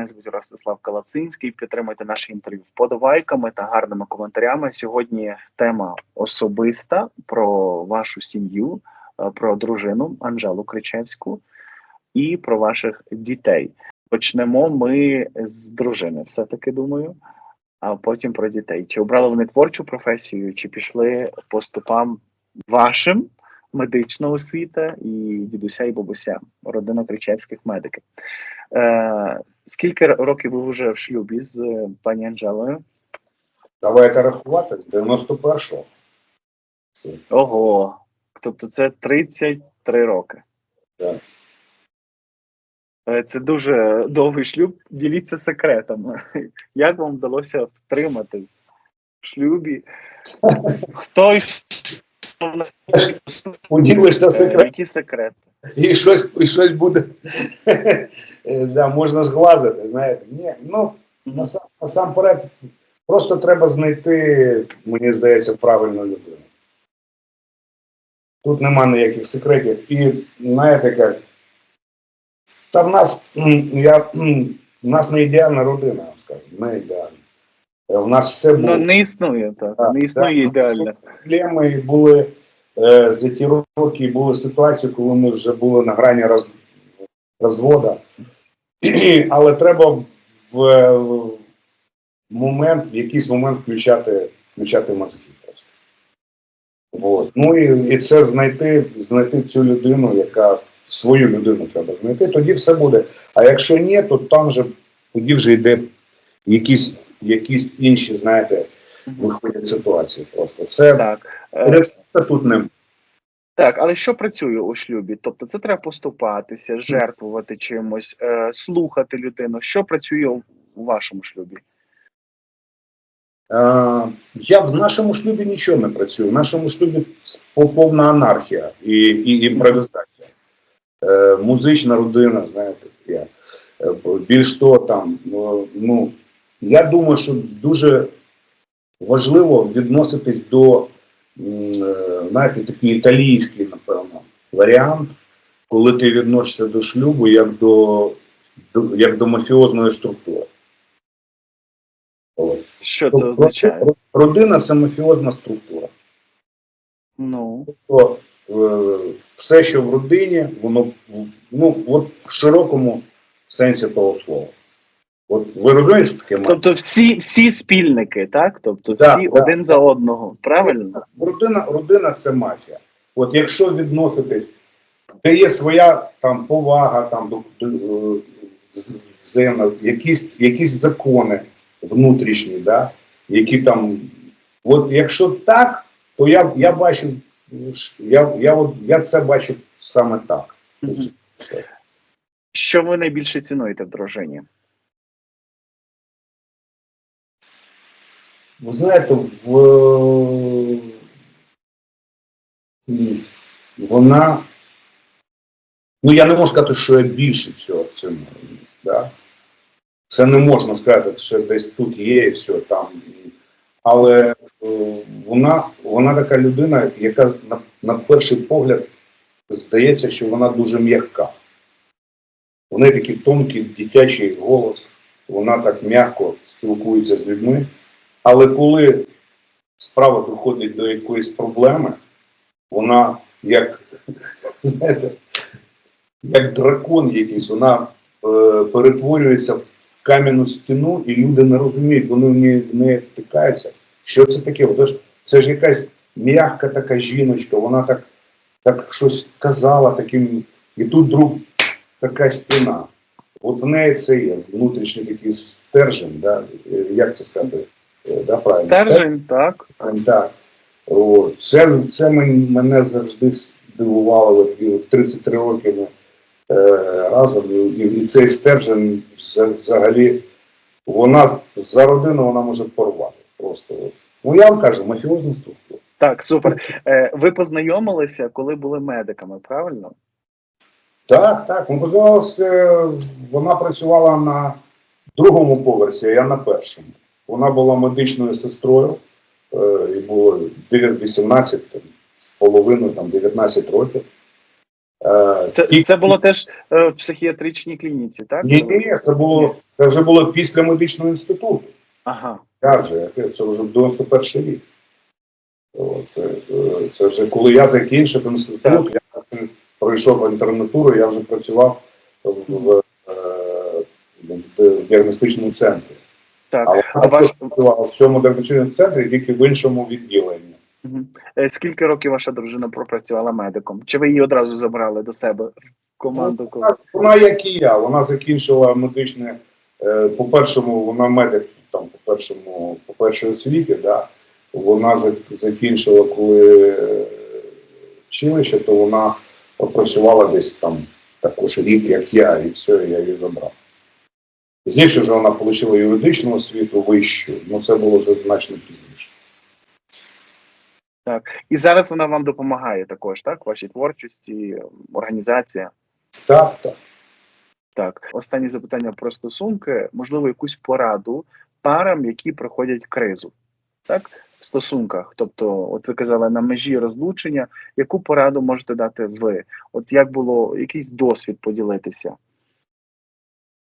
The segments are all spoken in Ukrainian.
Мене звуть Ростислав Калацинський. Підтримуйте наше інтерв'ю вподобайками та гарними коментарями. Сьогодні тема особиста про вашу сім'ю, е, про дружину Анжелу Кричевську і про ваших дітей. Почнемо ми з дружини, все таки думаю, а потім про дітей. Чи обрали вони творчу професію, чи пішли по стопам вашим медична освіта і дідуся і бабуся, родина Кричевських медиків. Е, скільки років ви вже в шлюбі з е, пані Анжелою? Давайте рахувати з 91-го. Ого. Тобто це 33 роки. Так. Е, Це дуже довгий шлюб. Діліться секретами. Як вам вдалося втримати в шлюбі? Хто Поділишся Е, секрет, Які секрети? і щось, і щось буде. Е, да, можна зглазити, знаєте. Ні, ну, насам, насамперед, просто треба знайти, мені здається, правильну людину. Тут нема ніяких секретів. І знаєте як. Та в нас, я, в нас не ідеальна родина, скажу, не ідеальна. Е, В нас все було. Ну не існує так. Так, Не існує так. ідеально. проблеми були е, за ті роки, були ситуації, коли ми вже були на грані роз, розвода. Але треба в, в момент, в якийсь момент включати, включати мозки просто. Вот. Ну і, і це знайти, знайти цю людину, яка свою людину треба знайти, тоді все буде. А якщо ні, то там вже тоді вже йде якісь, якісь інші, знаєте, виходять ситуації просто. Це Так. Рецепта тут Так, але що працює у шлюбі? Тобто це треба поступатися, жертвувати чимось, е, слухати людину. Що працює у, у вашому шлюбі? Е, я в нашому шлюбі нічого не працюю. В нашому шлюбі повна анархія і, і імпровізація. Е, музична родина, знаєте, я. Е, більш того, там, ну, ну, я думаю, що дуже важливо відноситись до, е, знаєте, такий італійський, напевно, варіант, коли ти відносишся до шлюбу як до, як до мафіозної структури. Що це Тобто, означає? Родина це мафіозна структура. Ну Тобто е, все, що в родині, воно ну, от в широкому сенсі того слова. От ви розумієте, що таке мафія? тобто, всі, всі спільники, так? Тобто, Да, всі да. один за одного. Правильно? Родина, родина це мафія. От якщо відноситись, де є своя там повага, там до, до, е, взаємно, якісь, якісь закони внутрішні, да, які там. От якщо так, то я, я бачу, я, я, от, я це бачу саме так. Мгм. Все. Що ви найбільше цінуєте в дружині? Ви знаєте, в... вона. Ну, я не можу сказати, що я більше цього ціную. Да? Це не можна сказати, що десь тут є і все там. Але е, вона, вона така людина, яка на, на перший погляд здається, що вона дуже м'яка. У неї такий тонкий дитячий голос, вона так м'яко спілкується з людьми. Але коли справа доходить до якоїсь проблеми, вона як, знаєте, як дракон якийсь, вона е, перетворюється в кам'яну стіну, і люди не розуміють, вони в неї, в неї втикаються. Що це таке? Ж- це ж якась м'яка така жіночка, вона так, так щось казала таким, і тут друг така стіна. От в неї це є внутрішній такий стержень, да? як це сказати? Е, Да, правильно? Стержень, так. Так. О, це, це мене завжди здивувало. От, 33 роки ми е, разом, і, і цей стержень взагалі, вона за родину вона може порвати. Просто. Ну я вам кажу, мафіозна структура. Так, супер. Е, ви познайомилися, коли були медиками, правильно? Так, так. Ми познайомилися, вона працювала на другому поверсі, а я на першому. Вона була медичною сестрою, е, і було 9 18 там, з половиною, там 19 років. Е, Це, тільки- це було теж е, в психіатричній клініці, так? Ні, ні, це було це вже було після медичного інституту. Ага. Як же, це вже 91 рік. Це, це вже коли я закінчив інститут, я пройшов інтернатуру, я вже працював в, в, в діагностичному центрі. Так. А А ваш працювала в цьому діагностичному центрі, тільки в іншому відділенні. Е, скільки років ваша дружина пропрацювала медиком? Чи ви її одразу забрали до себе в команду? коли- Вона, вона як і я, вона закінчила медичне, е, по першому, вона медик там по першому, по першій освіті, да. Вона закінчила, коли е, вчилище, то вона попрацювала десь там також рік, як я, і все, я її забрав. Пізніше вже вона отримала юридичну освіту вищу, ну це було вже значно пізніше. Так. І зараз вона вам допомагає також, так? Вашій творчості, організація. Так, так. Так. Останнє запитання про стосунки, можливо, якусь пораду парам, які проходять кризу, так? В стосунках. Тобто, от ви казали, на межі розлучення, яку пораду можете дати ви? От як було якийсь досвід поділитися?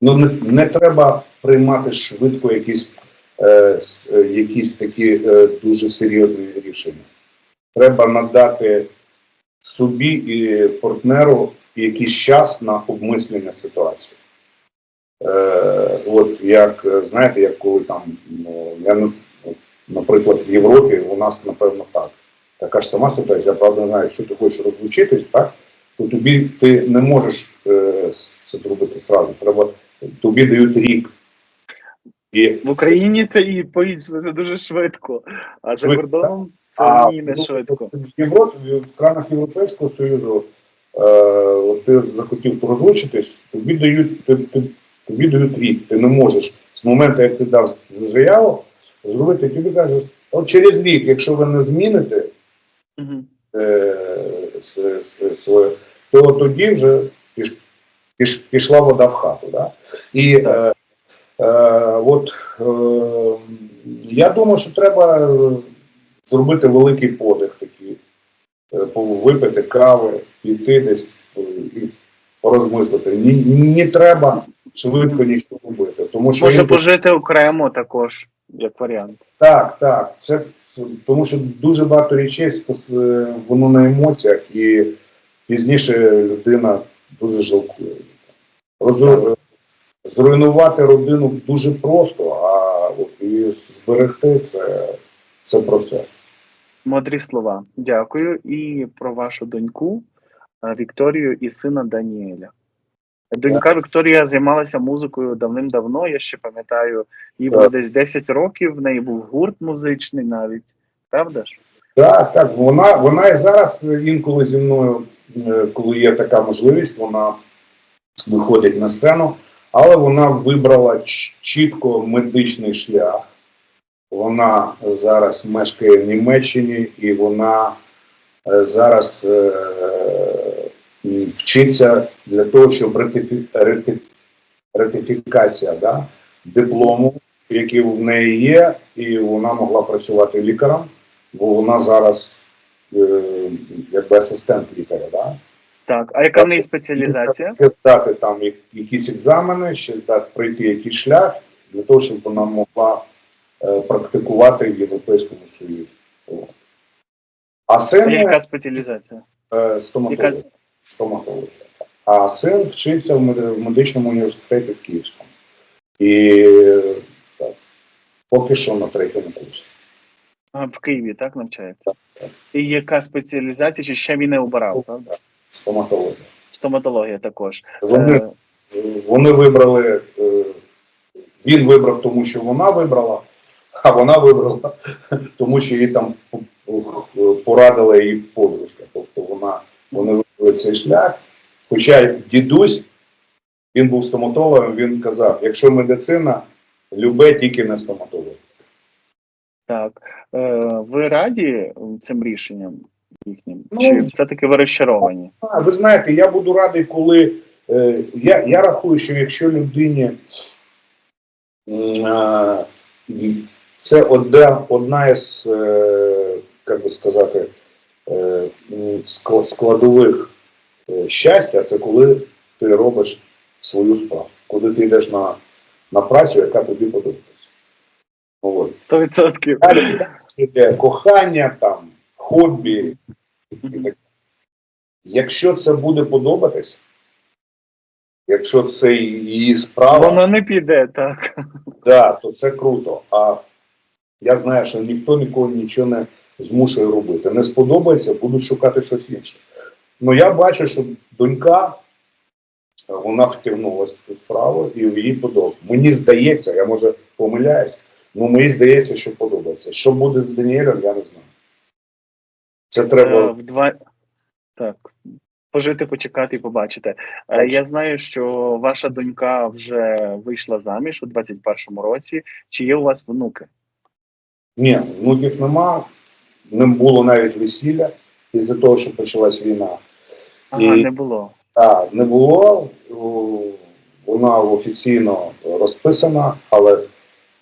Ну не, не треба приймати швидко якісь, е, е, якісь такі е, дуже серйозні рішення. Треба надати собі і партнеру якийсь час на обмислення ситуації. Е, от як е, знаєте, як коли там ну, я ну, наприклад, в Європі у нас напевно так. Така ж сама ситуація, я правда знаю, якщо ти хочеш розлучитись, так, то тобі ти не можеш е, це зробити сразу. Треба тобі дають рік. І, В Україні це і поїздити дуже швидко, а за Швидко, кордоном це а ні не ну, швидко. В Європі, в странах Європейського Союзу, е, ти захотів розлучитись, тобі дають, ти, ти, тобі дають рік. Ти не можеш з моменту, як ти дав заяву, зробити, тобі кажуть, от через рік, якщо ви не зміните Мгм. е, с- с- своє, то тоді вже піш, піш, пішла вода в хату. Да? І е, е, от е, я думаю, що треба зробити великий подих такий, е, випити кави, піти десь е, і порозмислити. Ні, не треба швидко нічого робити. Тому що Може пожити окремо також, як варіант. так, так. Це, це тому, що дуже багато речей е, воно на емоціях, і пізніше людина дуже жалкує. Зруйнувати родину дуже просто, а і зберегти це, це процес. Мудрі слова. Дякую. І про вашу доньку е, Вікторію і сина Даніеля. Донька Вікторія займалася музикою давним-давно. Я ще пам'ятаю, їй було десь 10 років, в неї був гурт музичний навіть. Правда ж? Так, так. Вона, вона і зараз інколи зі мною, е, коли є така можливість, вона виходить на сцену, але вона вибрала чітко медичний шлях. Вона зараз мешкає в Німеччині і вона е, зараз е, вчиться для того, щоб ретифі- ретифікація да, диплому, який в неї є, і вона могла працювати лікарем бо вона зараз е, якби асистент лікаря. Да? Так. А яка в неї спеціалізація? Ще здати там якісь екзамени, ще здати пройти якийсь шлях для того, щоб вона могла е, практикувати в Європейському Союзі. А син яка спеціалізація? е, стоматолог. стоматолог. А син вчиться в медичному університеті в Київському. І так, поки що на третьому курсі. А, в Києві, так, навчається? Так, так. І яка спеціалізація, чи ще він не обирав, правда? Стоматологія. Стоматологія також. Вони Е, Вони вибрали, е, він вибрав, тому що вона вибрала, а вона вибрала, тому що їй там порадила її подружка. Тобто вона вони вибрали цей шлях. Хоча дідусь, він був стоматологом, він казав: якщо медицина, любе тільки не стоматолог. Так. Е, ви раді цим рішенням їхнім? Ну, Чи все-таки ви розчаровані? Ви знаєте, я буду радий, коли е, я, я рахую, що якщо людині е, це одна, одна із, е, як би сказати, е, складових е, щастя це коли ти робиш свою справу, коли ти йдеш на, на працю, яка тобі подобається. Сто відсотків. Кохання, там, хобі і так. Якщо це буде подобатись, якщо це її справа, Воно не піде, так. да, то це круто. А я знаю, що ніхто нікого нічого не змушує робити. Не сподобається, будуть шукати щось інше. Ну я бачу, що донька вона втягнулася в цю справу і їй подобається. Мені здається, я може помиляюсь, але мені здається, що подобається. Що буде з Даніелем, я не знаю. Це Е, треба. в два... Так. Пожити, почекати і побачити. Е, Точно. Я знаю, що ваша донька вже вийшла заміж у 21-му році. Чи є у вас внуки? Ні, внуків нема, не було навіть весілля із-за того, що почалась війна. Ага, І- не було. А, не було. Вона офіційно розписана, але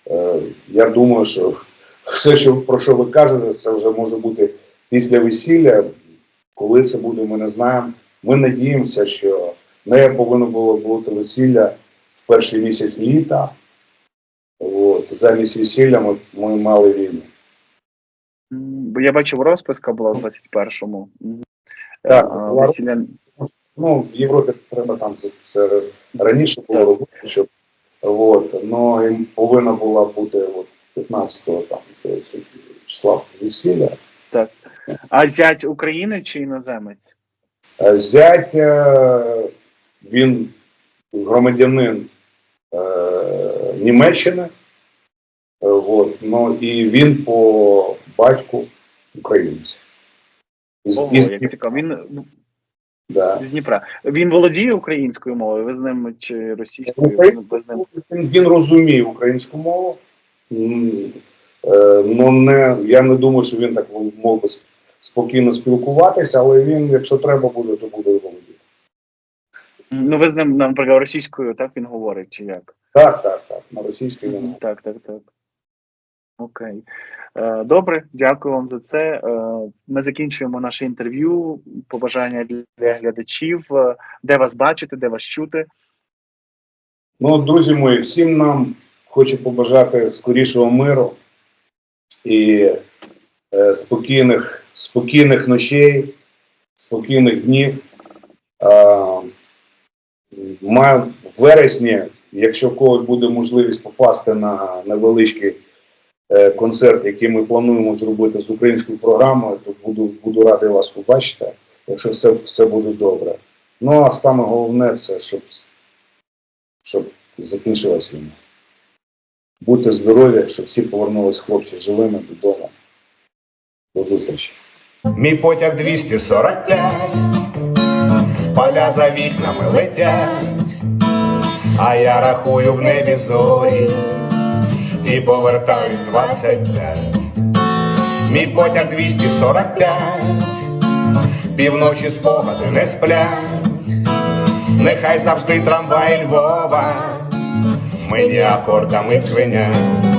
е, я думаю, що все, що, про що ви кажете, це вже може бути після весілля. Коли це буде, ми не знаємо. Ми надіємося, що в неї повинно було бути весілля в перший місяць літа. От, замість весілля ми, ми мали війну. Бо я бачив, розписка була у 21-му. Так, А, весілля... Ну, в Європі треба там це, це раніше було Так. робити, щоб от, но їм повинна була бути от 15-го там, здається, числа весілля. А зять України чи іноземець? Е, Зять е, він громадянин е, Німеччини, от, ну, і він по батьку українець. З, Ого, із, як цікаво. Він да. з Дніпра. Він володіє українською мовою, ви з ним чи російською? Ви з ним Він, він розуміє українську мову. Ну, не, я не думаю, що він так мог би спокійно спілкуватися, але він, якщо треба буде, то буде володіти. Ну, ви з ним, наприклад, російською, так він говорить, чи як? Так, так, так. На російській він. Так, так, так. Окей. Е, Добре, дякую вам за це. Е, Ми закінчуємо наше інтерв'ю. Побажання для глядачів, е, де вас бачити, де вас чути. Ну, друзі мої, всім нам хочу побажати скорішого миру і спокійних, спокійних ночей, спокійних днів. Маю в вересні, якщо в когось буде можливість попасти на невеличкий е, концерт, який ми плануємо зробити з українською програмою, то буду, буду радий вас побачити, якщо все, все буде добре. Ну а саме головне це, щоб, щоб закінчилась війна. Будьте здорові, щоб всі повернулись хлопці живими додому. До зустрічі. Мій потяг 245, поля за вікнами летять, а я рахую в небі зорі і повертаюсь 25. Мій потяг 245, півночі спогади не сплять, нехай завжди трамвай Львова, мені акордами дзвенять.